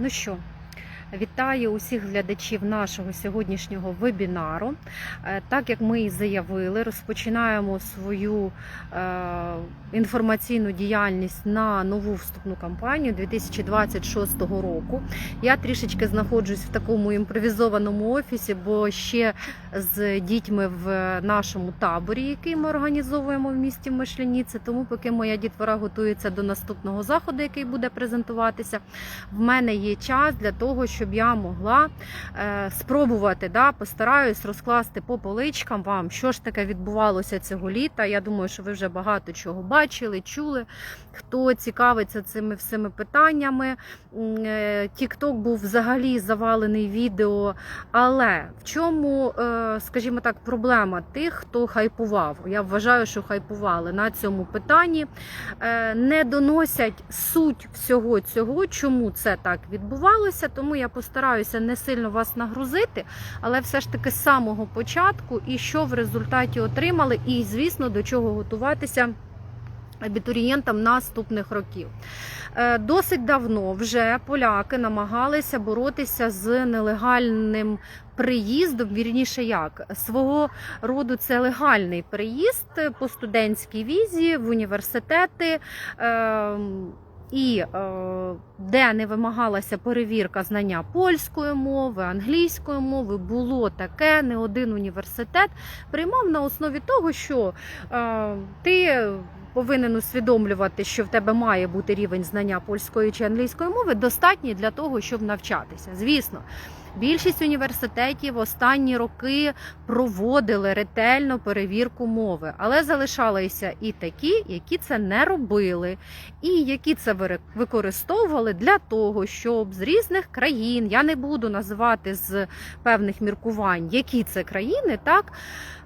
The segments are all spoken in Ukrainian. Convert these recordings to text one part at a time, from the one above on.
Ну що, вітаю усіх глядачів нашого сьогоднішнього вебінару. Е, Так як ми і заявили, розпочинаємо свою е, інформаційну діяльність на нову вступну кампанію 2026 року. Я трішечки знаходжусь в такому імпровізованому офісі, бо ще з дітьми в нашому таборі, який ми організовуємо в місті Мишляніці. Тому, поки моя дітвора готується до наступного заходу, який буде презентуватися, в мене є час для того, щоб я могла е, спробувати, да, постараюсь розкласти по поличкам вам, що ж таке відбувалося цього літа. Я думаю, що ви вже багато чого бачили, чули. Хто цікавиться цими всіми питаннями. Тікток був взагалі завалений відео. Але в чому, е, скажімо так, проблема тих, хто хайпував? Я вважаю, що хайпували на цьому питанні, Е, не доносять суть всього цього, чому це так відбувалося. Тому я постараюся не сильно вас нагрузити, але все ж таки з самого початку і що в результаті отримали, і звісно до чого готуватися. Абітурієнтам наступних років Е, досить давно вже поляки намагалися боротися з нелегальним приїздом. Вірніше, як свого роду це легальний приїзд по студентській візі в університети. Е, і е, де не вимагалася перевірка знання польської мови, англійської мови, було таке, не один університет приймав на основі того, що е, ти повинен усвідомлювати, що в тебе має бути рівень знання польської чи англійської мови, достатній для того, щоб навчатися. Звісно. Більшість університетів останні роки проводили ретельно перевірку мови, але залишалися і такі, які це не робили, і які це використовували для того, щоб з різних країн я не буду називати з певних міркувань, які це країни, так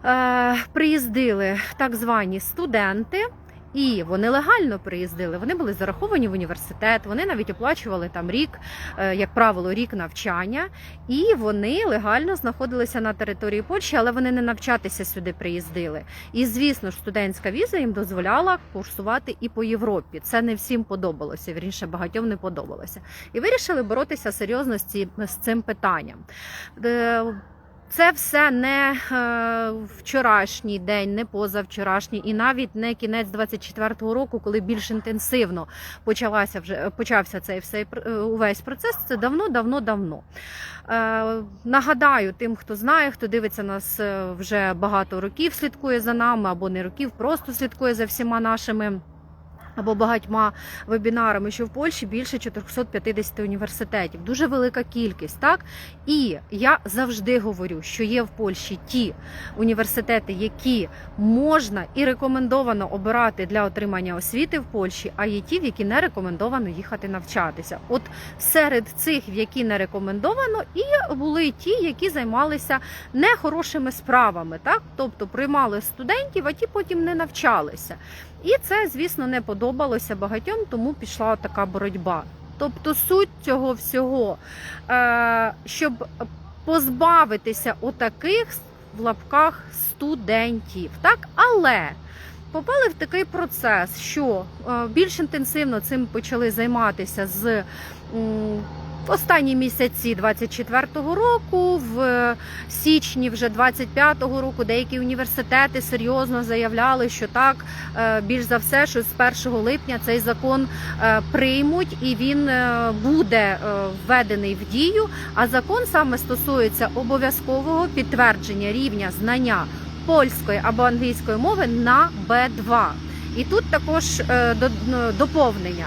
е, приїздили так звані студенти. І вони легально приїздили. Вони були зараховані в університет. Вони навіть оплачували там рік, е, як правило, рік навчання, і вони легально знаходилися на території Польщі, але вони не навчатися сюди приїздили. І звісно ж, студентська віза їм дозволяла курсувати і по Європі. Це не всім подобалося. Вірніше багатьом не подобалося. І вирішили боротися серйозно з цим питанням. Це все не е, вчорашній день, не позавчорашній, і навіть не кінець 24-го року, коли більш інтенсивно почалася вже почався цей все е, увесь процес. Це давно, давно, давно. Е, нагадаю тим, хто знає, хто дивиться нас вже багато років, слідкує за нами або не років, просто слідкує за всіма нашими. Або багатьма вебінарами, що в Польщі більше 450 університетів, дуже велика кількість, так і я завжди говорю, що є в Польщі ті університети, які можна і рекомендовано обирати для отримання освіти в Польщі, а є ті, в які не рекомендовано їхати навчатися. От серед цих, в які не рекомендовано, і були ті, які займалися нехорошими справами, так тобто приймали студентів, а ті потім не навчалися. І це, звісно, не подобалося багатьом, тому пішла така боротьба. Тобто суть цього всього, е, щоб позбавитися отаких в лапках студентів. Так, але попали в такий процес, що е, більш інтенсивно цим почали займатися з. Останні місяці 24-го року, в січні вже 25-го року, деякі університети серйозно заявляли, що так е, більш за все, що з 1 липня цей закон е, приймуть і він е, буде е, введений в дію. А закон саме стосується обов'язкового підтвердження рівня знання польської або англійської мови на Б2. І тут також е, до- доповнення.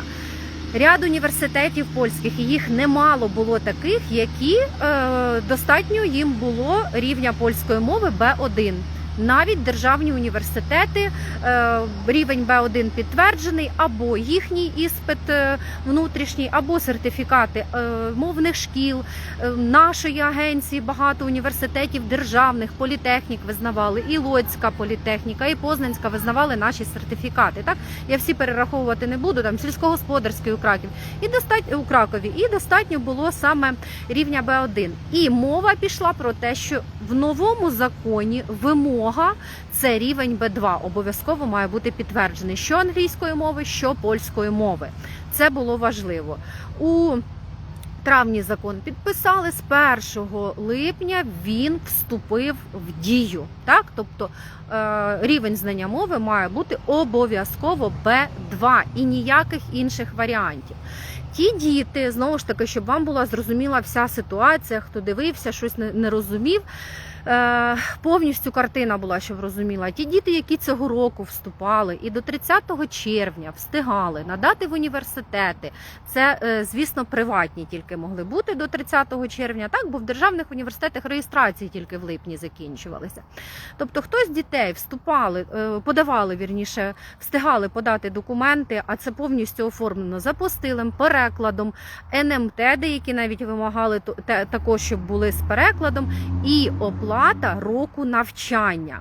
Ряд університетів польських і їх немало було таких, які е, достатньо їм було рівня польської мови Б1. Навіть державні університети е, рівень Б1 підтверджений, або їхній іспит е, внутрішній, або сертифікати е, мовних шкіл нашої агенції. Багато університетів державних політехнік визнавали, і Лодська політехніка, і Познанська визнавали наші сертифікати. Так я всі перераховувати не буду. Там сільськогосподарський у Краків і достатньо у Кракові, і достатньо було саме рівня Б1. І мова пішла про те, що в новому законі вимога це рівень Б2. Обов'язково має бути підтверджений, що англійської мови, що польської мови. Це було важливо. У травні закон підписали з 1 липня він вступив в дію. Так, тобто е, рівень знання мови має бути обов'язково Б2 і ніяких інших варіантів. Ті діти, знову ж таки, щоб вам була зрозуміла вся ситуація, хто дивився, щось не, розумів. Е, повністю картина була, щоб розуміла. Ті діти, які цього року вступали і до 30 червня встигали надати в університети. Це, е, звісно, приватні тільки могли бути до 30 червня, так бо в державних університетах реєстрації тільки в липні закінчувалися. Тобто, хтось з дітей вступали, е, подавали вірніше, встигали подати документи, а це повністю оформлено за постилем, перекладом, НМТ, деякі навіть вимагали також, щоб були з перекладом, і оплата року навчання.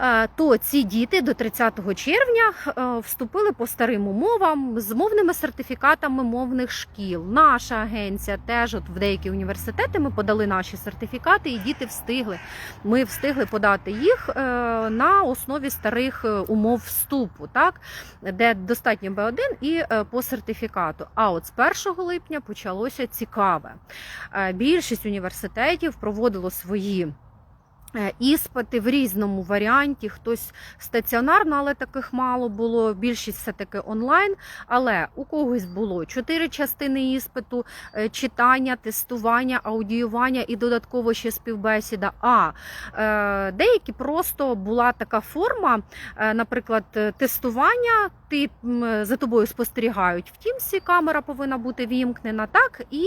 Е, То ці діти до 30 червня е, вступили по старим умовам з мовними сертифікатами мовних шкіл. Наша агенція теж от в деякі університети ми подали наші сертифікати, і діти встигли. Ми встигли подати їх е, на основі старих умов вступу, так де достатньо Б1 і по сертифікату. А от з 1 липня почалося цікаве. Більшість університетів проводило свої. Е, Іспити в різному варіанті, хтось стаціонарно, але таких мало було. Більшість все таки онлайн. Але у когось було чотири частини іспиту: е, читання, тестування, аудіювання і додатково ще співбесіда. А е, деякі просто була така форма, наприклад, тестування. Ти за тобою спостерігають в тімсі, камера повинна бути вімкнена, так і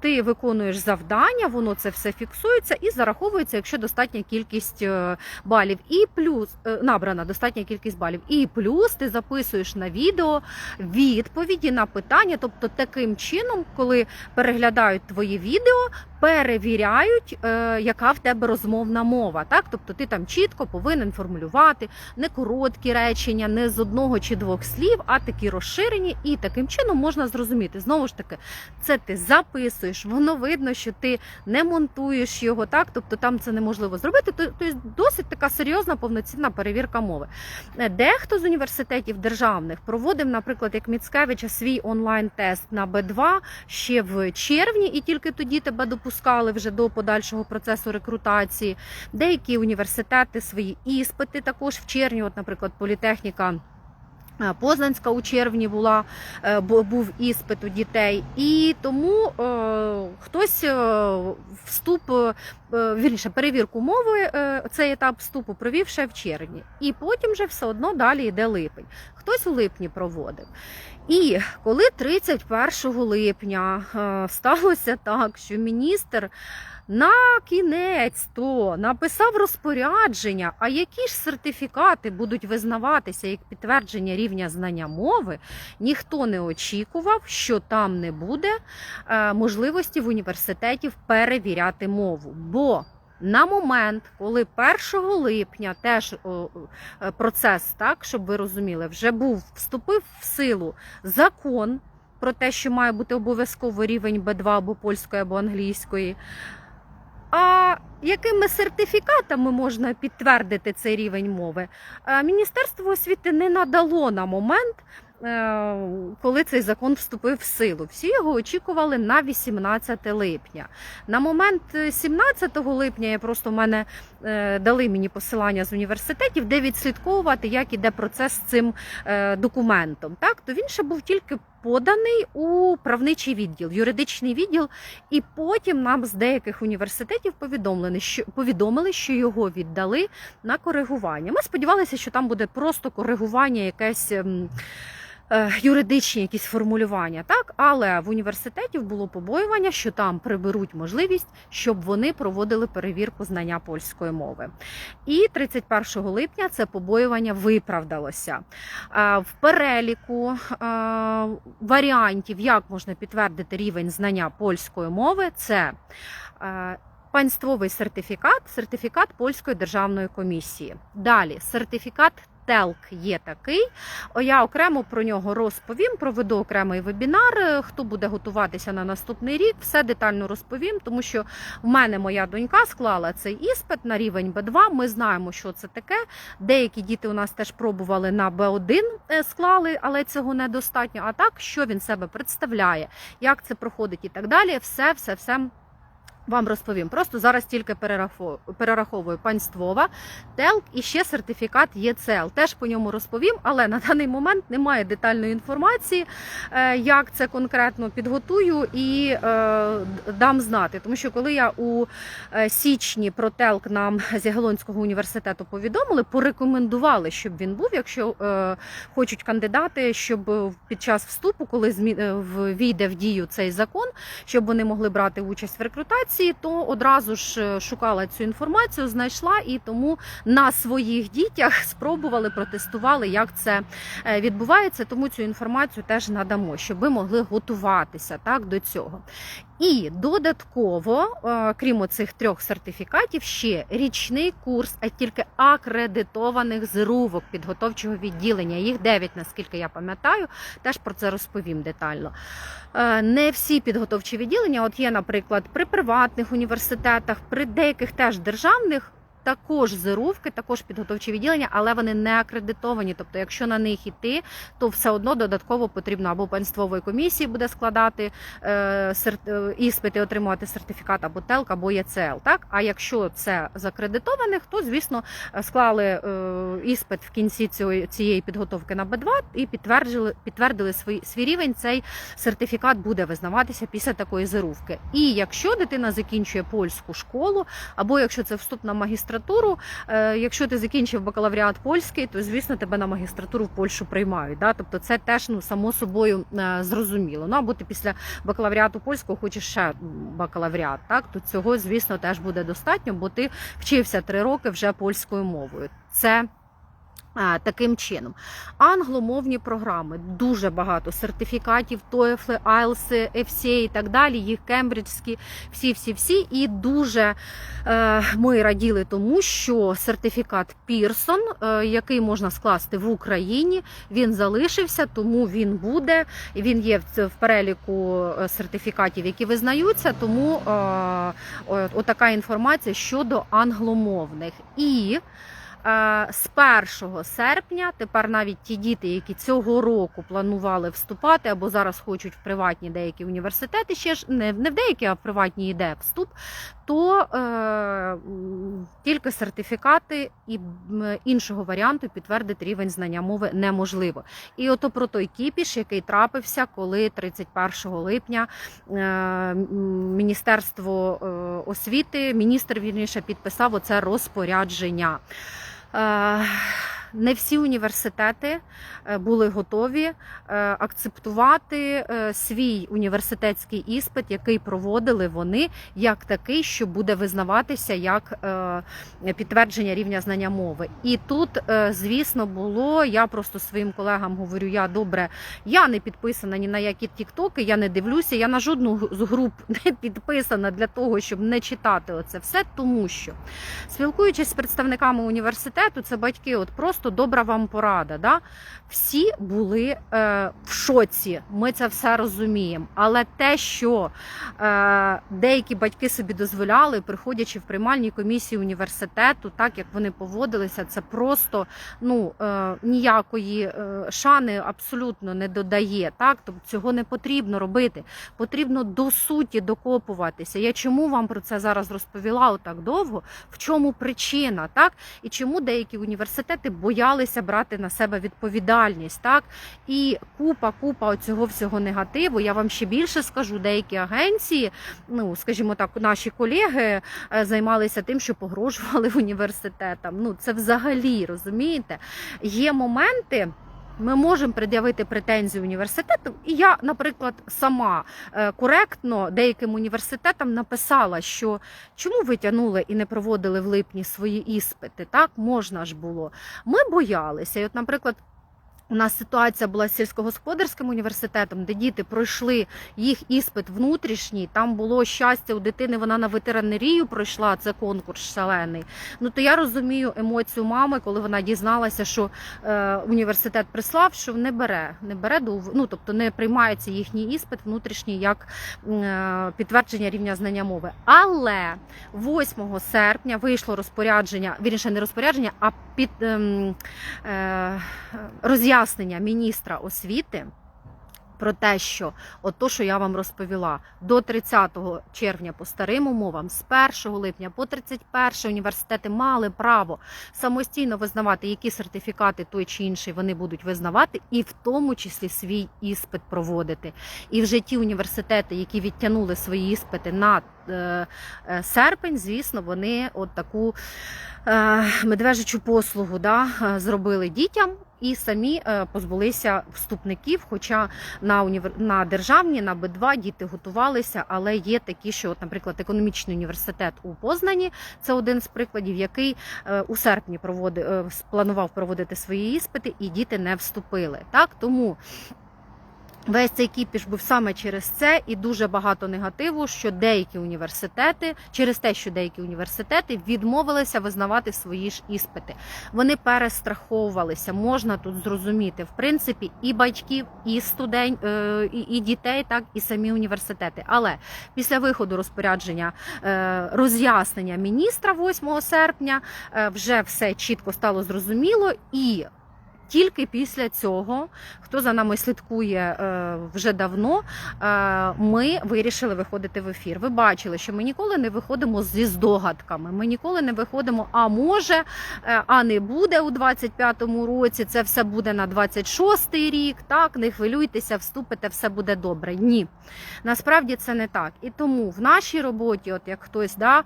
ти виконуєш завдання, воно це все фіксується і зараховується, якщо достатня кількість е, балів. І плюс е, набрана достатня кількість балів. І плюс ти записуєш на відео відповіді на питання. Тобто, таким чином, коли переглядають твої відео, перевіряють, е, яка в тебе розмовна мова. Так, тобто ти там чітко повинен формулювати не короткі речення, не з одного чи двох слів, а такі розширені, і таким чином можна зрозуміти. Знову ж таки, це ти записуєш, воно видно, що ти не монтуєш його, так тобто там це неможливо зробити. Тобто досить така серйозна повноцінна перевірка мови. Е, Дехто з університетів державних проводив, наприклад, як Міцкевича, свій онлайн-тест на Б2 ще в червні, і тільки тоді тебе допускали вже до подальшого процесу рекрутації. Деякі університети свої іспити також в червні, от, наприклад, політехніка. Познанська у червні була, е, був іспит у дітей, і тому е, хтось е, вступ, вірніше, перевірку мови, цей етап вступу провів ще в червні. І потім вже все одно далі йде липень. Хтось у липні проводив. І коли 31 липня сталося так, що міністр на кінець то написав розпорядження, а які ж сертифікати будуть визнаватися як підтвердження рівня знання мови, ніхто не очікував, що там не буде е, можливості в університетів перевіряти мову. Бо на момент, коли 1 липня теж е, процес, так щоб ви розуміли, вже був вступив в силу закон про те, що має бути обов'язково рівень Б2 або польської, або англійської. А якими сертифікатами можна підтвердити цей рівень мови? Е, Міністерство освіти не надало на момент, е, коли цей закон вступив в силу. Всі його очікували на 18 липня. На момент е, 17 липня я просто в мене е, дали мені посилання з університетів, де відслідковувати, як іде процес з цим е, документом. Так, то він ще був тільки поданий у правничий відділ, юридичний відділ, і потім нам з деяких університетів повідомлені, що повідомили, що його віддали на коригування. Ми сподівалися, що там буде просто коригування, якесь. Е, Юридичні якісь формулювання, так але в університетів було побоювання, що там приберуть можливість, щоб вони проводили перевірку знання польської мови. І 31 липня це побоювання виправдалося. Е, В переліку е, варіантів, як можна підтвердити рівень знання польської мови, це панствовий сертифікат, сертифікат польської державної комісії. Далі сертифікат Телк є такий. Я окремо про нього розповім, проведу окремий вебінар. Е, Хто буде готуватися на наступний рік, все детально розповім, тому що в мене моя донька склала цей іспит на рівень Б2. Ми знаємо, що це таке. Деякі діти у нас теж пробували на Б1 е, склали, але цього недостатньо. А так, що він себе представляє, як це проходить і так далі. Все, все, все. Вам розповім. Просто зараз тільки перераховую, панствова, ТЕЛК і ще сертифікат ЄЦЛ. Теж по ньому розповім, але на даний момент немає детальної інформації, е, як це конкретно підготую і е, дам знати. Тому що коли я у е, січні про ТЕЛК нам з Ягелонського університету повідомили, порекомендували, щоб він був, якщо хочуть кандидати, щоб під час вступу, коли війде в дію цей закон, щоб вони могли брати участь в рекрутації, то одразу ж е, шукала цю інформацію, знайшла і тому на своїх дітях спробували, протестували, як це е, відбувається. Тому цю інформацію теж надамо, щоб ви могли готуватися так до цього. І додатково, е, крім цих трьох сертифікатів, ще річний курс, а тільки акредитованих зрувок підготовчого відділення. Їх 9, наскільки я пам'ятаю, теж про це розповім детально. Е, Не всі підготовчі відділення, от є, наприклад, при приватних університетах, при деяких теж державних. Також зирувки, також підготовчі відділення, але вони не акредитовані. Тобто, якщо на них іти, то все одно додатково потрібно або панствової комісії буде складати е, е, іспити, отримувати сертифікат або ТЕЛК, або ЄЦЛ. Так, а якщо це з акредитованих, то звісно склали е, іспит в кінці цієї, цієї підготовки на Б2 і підтвердили, підтвердили свій, свій рівень. Цей сертифікат буде визнаватися після такої зирувки. І якщо дитина закінчує польську школу, або якщо це вступ на магістратуру, е, якщо ти закінчив бакалавріат польський, то звісно тебе на магістратуру в Польщу приймають. Да? Тобто це теж ну само собою е, зрозуміло. Ну або ти після бакалавріату польського хочеш ще бакалавріат, так то цього звісно теж буде достатньо, бо ти вчився три роки вже польською мовою. Це Таким чином, англомовні програми, дуже багато сертифікатів, TOEFL, IELTS, FCA і так далі, їх кембриджські, всі-всі-всі. І дуже е, ми раділи тому, що сертифікат Пірсон, е, який можна скласти в Україні, він залишився, тому він буде. Він є в, переліку е, сертифікатів, які визнаються. Тому отака інформація щодо англомовних. І з 1 серпня тепер навіть ті діти, які цього року планували вступати або зараз хочуть в приватні деякі університети, ще ж не, не в деякі, а в приватні йде вступ, то е, тільки сертифікати і іншого варіанту підтвердити рівень знання мови неможливо. І ото про той кіпіш, який трапився, коли 31 липня е, Міністерство е, освіти, міністр вірніше підписав оце розпорядження. Е, Не всі університети е, були готові е, акцептувати е, свій університетський іспит, який проводили вони, як такий, що буде визнаватися як підтвердження рівня знання мови. І тут, звісно, було. Я просто своїм колегам говорю: я добре, я не підписана ні на які тіктоки, я не дивлюся. Я на жодну з груп не підписана для того, щоб не читати оце все, тому що спілкуючись з представниками університету, це батьки, от просто добра вам порада. Да? Всі були е, в шоці. Ми це все розуміємо. Але те, що е, деякі батьки собі дозволяли, приходячи в приймальні комісії університету, так як вони поводилися, це просто ну е, ніякої е, шани абсолютно не додає. Так, тобто цього не потрібно робити. Потрібно до суті докопуватися. Я чому вам про це зараз розповіла отак довго? В чому причина, так і чому деякі університети боялися брати на себе відповідальність, так і купа, купа цього всього негативу. Я вам ще більше скажу, деякі агенції, ну скажімо так, наші колеги е, займалися тим, що погрожували університетам. Ну це взагалі розумієте. Є моменти. Ми можемо пред'явити претензії університету, і я, наприклад, сама е, коректно деяким університетам написала, що чому ви тягнули і не проводили в липні свої іспити? Так можна ж було. Ми боялися. І от, наприклад. У нас ситуація була з сільськогосподарським університетом, де діти пройшли їх іспит внутрішній. Там було щастя у дитини. Вона на ветеранерію пройшла. Це конкурс шалений. Ну то я розумію емоцію мами, коли вона дізналася, що е, університет прислав, що не бере, не бере до ну, тобто не приймається їхній іспит внутрішній як е, підтвердження рівня знання мови. Але 8 серпня вийшло розпорядження, вірніше не розпорядження, а під ем, е, роз'яснення міністра освіти. Про те, що от то, що я вам розповіла, до 30 червня по старим умовам, з 1 липня по 31 університети мали право самостійно визнавати, які сертифікати той чи інший вони будуть визнавати, і в тому числі свій іспит проводити. І вже ті університети, які відтягнули свої іспити на е, е, серпень, звісно, вони от таку е, медвежичу послугу да, зробили дітям. І самі е, позбулися вступників. Хоча на універ... на державні, на Б2 діти готувалися, але є такі, що, наприклад, економічний університет у Познані це один з прикладів, який е, у серпні проводив, е, планував проводити свої іспити, і діти не вступили. Так тому. Весь цей кіпіш був саме через це, і дуже багато негативу, що деякі університети, через те, що деякі університети відмовилися визнавати свої ж іспити. Вони перестраховувалися, можна тут зрозуміти, в принципі, і батьків, і студень, е, і, і дітей, так і самі університети. Але після виходу розпорядження е, роз'яснення міністра 8 серпня е, вже все чітко стало зрозуміло і. Тільки після цього, хто за нами слідкує е, вже давно, е, ми вирішили виходити в ефір. Ви бачили, що ми ніколи не виходимо зі здогадками. Ми ніколи не виходимо, а може, е, а не буде у 25-му році. Це все буде на 26-й рік. Так, не хвилюйтеся, вступите, все буде добре. Ні, насправді це не так. І тому в нашій роботі, от як хтось да,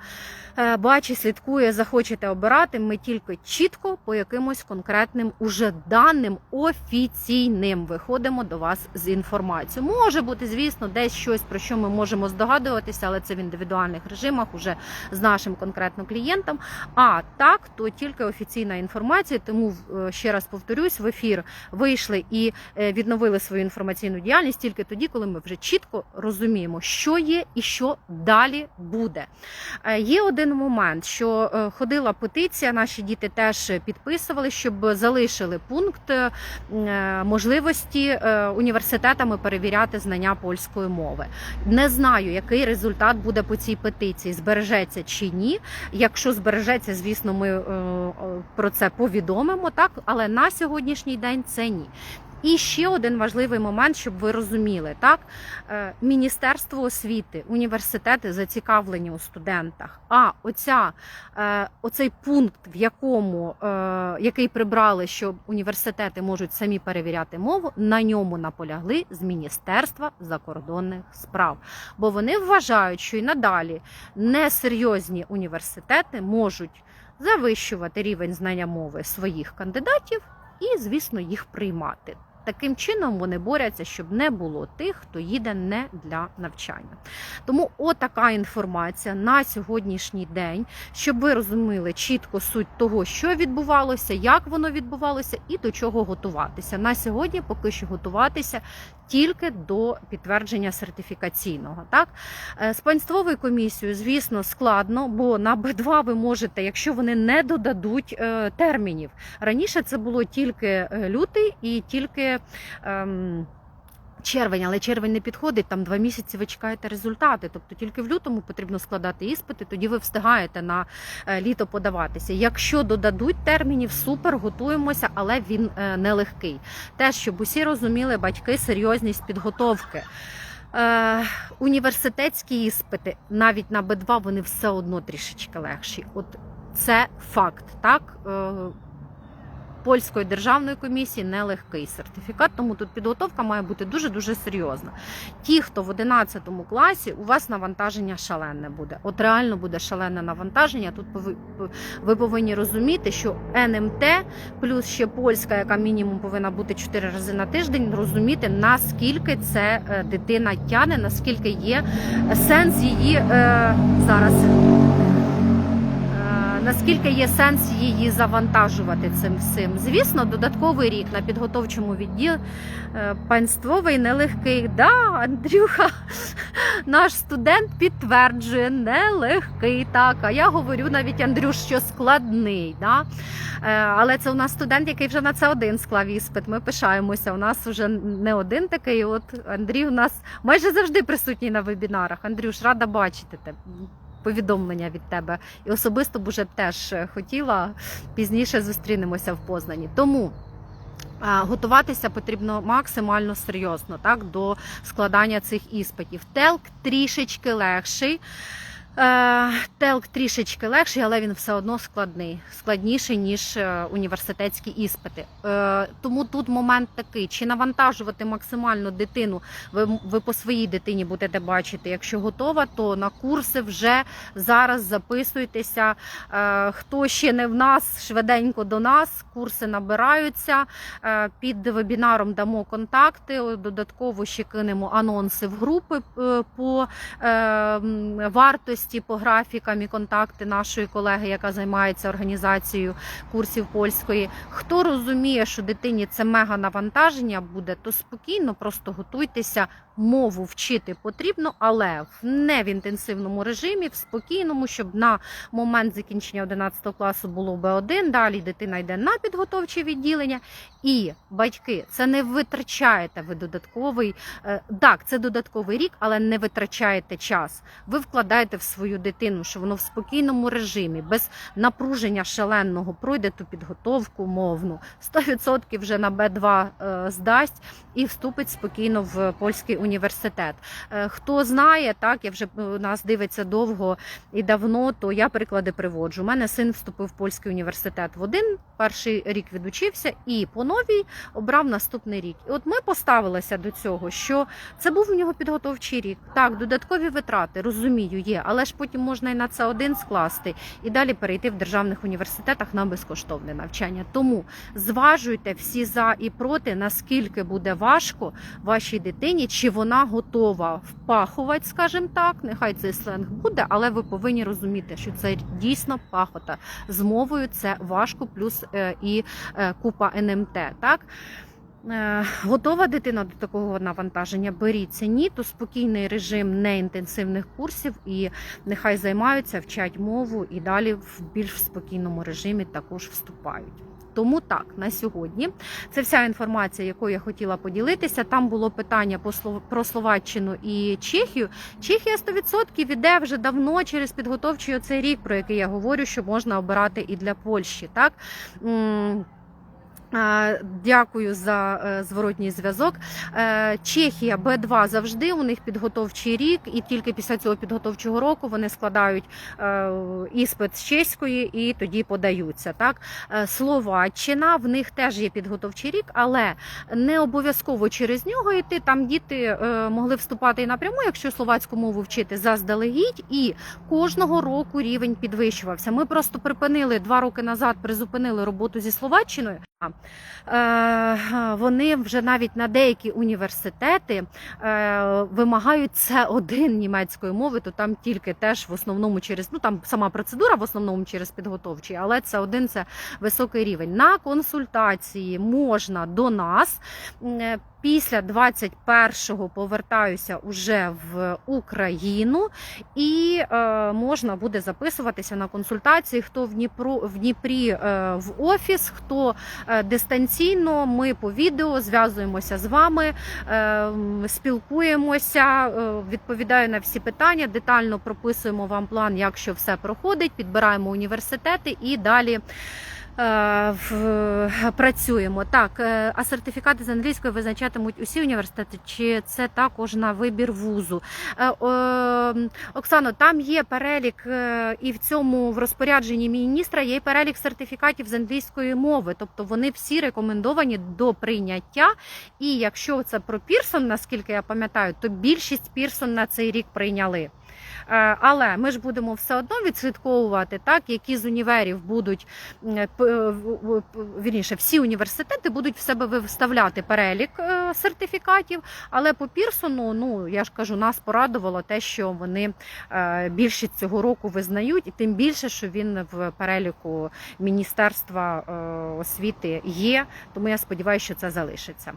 бачить, слідкує, захочете обирати, ми тільки чітко по якимось конкретним уже даним офіційним виходимо до вас з інформацією. Може бути, звісно, десь щось про що ми можемо здогадуватися, але це в індивідуальних режимах уже з нашим конкретно клієнтом. А так, то тільки офіційна інформація. Тому е, ще раз повторюсь, в ефір вийшли і е, відновили свою інформаційну діяльність тільки тоді, коли ми вже чітко розуміємо, що є і що далі буде. Е, Є один момент, що ходила петиція, наші діти теж підписували, щоб залишили пункт е, е, можливості е, університетами перевіряти знання польської мови. Не знаю, який результат буде по цій петиції, збережеться чи ні. Якщо збережеться, звісно, ми е, про це повідомимо, так але на сьогоднішній день це ні. І ще один важливий момент, щоб ви розуміли, так Е, Міністерство освіти, університети зацікавлені у студентах. А оця е, оцей пункт, в якому е, який прибрали, що університети можуть самі перевіряти мову, на ньому наполягли з Міністерства закордонних справ. Бо вони вважають, що і надалі несерйозні університети можуть завищувати рівень знання мови своїх кандидатів і, звісно, їх приймати. Таким чином вони борються, щоб не було тих, хто їде не для навчання. Тому отака інформація на сьогоднішній день, щоб ви розуміли чітко суть того, що відбувалося, як воно відбувалося і до чого готуватися. На сьогодні поки що готуватися тільки до підтвердження сертифікаційного. Так Е, з панствовою комісією, звісно, складно, бо на Б2 ви можете, якщо вони не додадуть е, термінів. Раніше це було тільки е, лютий і тільки. Ем, Червень, але червень не підходить, там два місяці ви чекаєте результати. Тобто тільки в лютому потрібно складати іспити, тоді ви встигаєте на е, літо подаватися. Якщо додадуть термінів, супер, готуємося, але він е, нелегкий. Те, щоб усі розуміли батьки серйозність підготовки. Е, університетські іспити навіть на Б2 вони все одно трішечки легші. От це факт, так. Польської державної комісії нелегкий сертифікат, тому тут підготовка має бути дуже дуже серйозна. Ті, хто в 11 класі, у вас навантаження шалене буде. От реально буде шалене навантаження. Тут ви повинні розуміти, що НМТ плюс ще польська, яка мінімум повинна бути 4 рази на тиждень, розуміти наскільки це е, дитина тяне, наскільки є сенс її е, зараз. Наскільки є сенс її завантажувати цим всім. Звісно, додатковий рік на підготовчому відділ е, панствовий нелегкий. Да, Андрюха, наш студент підтверджує, нелегкий. Так, а я говорю навіть Андрюш, що складний. Да? Е, Але це у нас студент, який вже на це один склав іспит. Ми пишаємося. У нас вже не один такий. От Андрій у нас майже завжди присутній на вебінарах. Андрюш, рада бачити тебе. Повідомлення від тебе. І особисто б уже теж хотіла пізніше зустрінемося в Познані. Тому готуватися потрібно максимально серйозно так, до складання цих іспитів. Телк трішечки легший. Е, Телк трішечки легший, але він все одно складний, складніший ніж е, університетські іспити. Е, Тому тут момент такий: чи навантажувати максимально дитину, ви, ви по своїй дитині будете бачити. Якщо готова, то на курси вже зараз записуйтеся. Хто ще не в нас, швиденько до нас, курси набираються. Під вебінаром дамо контакти. Додатково ще кинемо анонси в групи по е, м, вартості, по графікам і контакти нашої колеги, яка займається організацією курсів польської. Хто розуміє, що дитині це мега навантаження буде, то спокійно просто готуйтеся. Мову вчити потрібно, але не в інтенсивному режимі, в спокійному, щоб на момент закінчення 11 класу було Б1, далі дитина йде на підготовче відділення. І батьки, це не витрачаєте ви додатковий. е, Так, це додатковий рік, але не витрачаєте час. Ви вкладаєте в свою дитину, що воно в спокійному режимі, без напруження шаленого пройде ту підготовку мовну. 100% вже на Б2 е, здасть і вступить спокійно в польський університет. Е, Хто знає, так я вже е, нас дивиться довго і давно, то я приклади приводжу. У мене син вступив в польський університет в один, перший рік відучився і по новій обрав наступний рік. І от ми поставилися до цього, що це був у нього підготовчий рік. Так, додаткові витрати, розумію, є, але ж потім можна і на це один скласти і далі перейти в державних університетах на безкоштовне навчання. Тому зважуйте всі за і проти, наскільки буде важко вашій дитині, чи вона готова впахувати, скажімо так. Нехай цей сленг буде, але ви повинні розуміти, що це дійсно пахота. З мовою це важко, плюс е, і е, купа НМТ. Так? Е, Готова дитина до такого навантаження? Беріться. Ні, то спокійний режим неінтенсивних курсів і нехай займаються, вчать мову і далі в більш спокійному режимі також вступають. Тому так, на сьогодні це вся інформація, якою я хотіла поділитися. Там було питання про Словаччину і Чехію. Чехія 100% іде вже давно через підготовчий оцей рік, про який я говорю, що можна обирати і для Польщі. Так. Дякую за е, зворотній зв'язок. Е, Чехія Б2 завжди у них підготовчий рік, і тільки після цього підготовчого року вони складають е, іспит з чеської і тоді подаються. Так Словаччина в них теж є підготовчий рік, але не обов'язково через нього йти. Там діти могли вступати і напряму, якщо словацьку мову вчити заздалегідь, і кожного року рівень підвищувався. Ми просто припинили два роки назад, призупинили роботу зі словаччиною. Е, Вони вже навіть на деякі університети е, вимагають це один німецької мови, то там тільки теж в основному через ну там сама процедура в основному через підготовчий, але це один це високий рівень. На консультації можна до нас. Після 21-го повертаюся уже в Україну, і е, можна буде записуватися на консультації. Хто в Дніпру в Дніпрі е, в офіс, хто е, дистанційно. Ми по відео зв'язуємося з вами, е, спілкуємося, е, відповідаю на всі питання. Детально прописуємо вам план, як що все проходить. Підбираємо університети і далі. Е, в- Працюємо так, е, а сертифікати з англійської визначатимуть усі університети, чи це також на вибір вузу? Е, е, Оксано, там є перелік, е, і в цьому в розпорядженні міністра є перелік сертифікатів з англійської мови, тобто вони всі рекомендовані до прийняття. І якщо це про Пірсон, наскільки я пам'ятаю, то більшість Пірсон на цей рік прийняли. Е, Але ми ж будемо все одно відслідковувати, так, які з універів будуть е, п- вірніше, всі університети будуть в себе виставляти перелік е, сертифікатів. Але по Пірсону, ну я ж кажу, нас порадувало те, що вони е, більшість цього року визнають, і тим більше, що він в переліку Міністерства е, освіти є. Тому я сподіваюся, що це залишиться.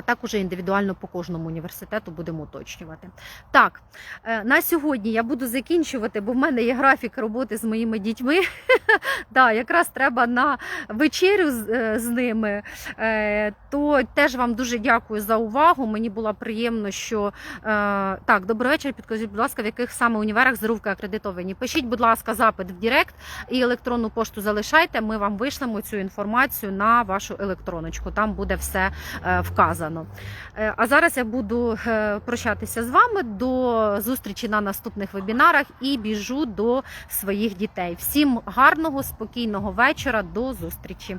А так уже індивідуально по кожному університету будемо уточнювати. Так, е, на сьогодні я буду закінчувати, бо в мене є графік роботи з моїми дітьми. Да, якраз треба на вечерю з, е, ними. Е, То теж вам дуже дякую за увагу. Мені було приємно, що так, добрий вечір. Підкажіть, будь ласка, в яких саме універах зарубки акредитовані. Пишіть, будь ласка, запит в Директ і електронну пошту залишайте. Ми вам вишлемо цю інформацію на вашу електроночку. Там буде все вказано. Е, А зараз я буду е, прощатися з вами до зустрічі на наступних вебінарах і біжу до своїх дітей. Всім гарного, спокійного вечора. До зустрічі.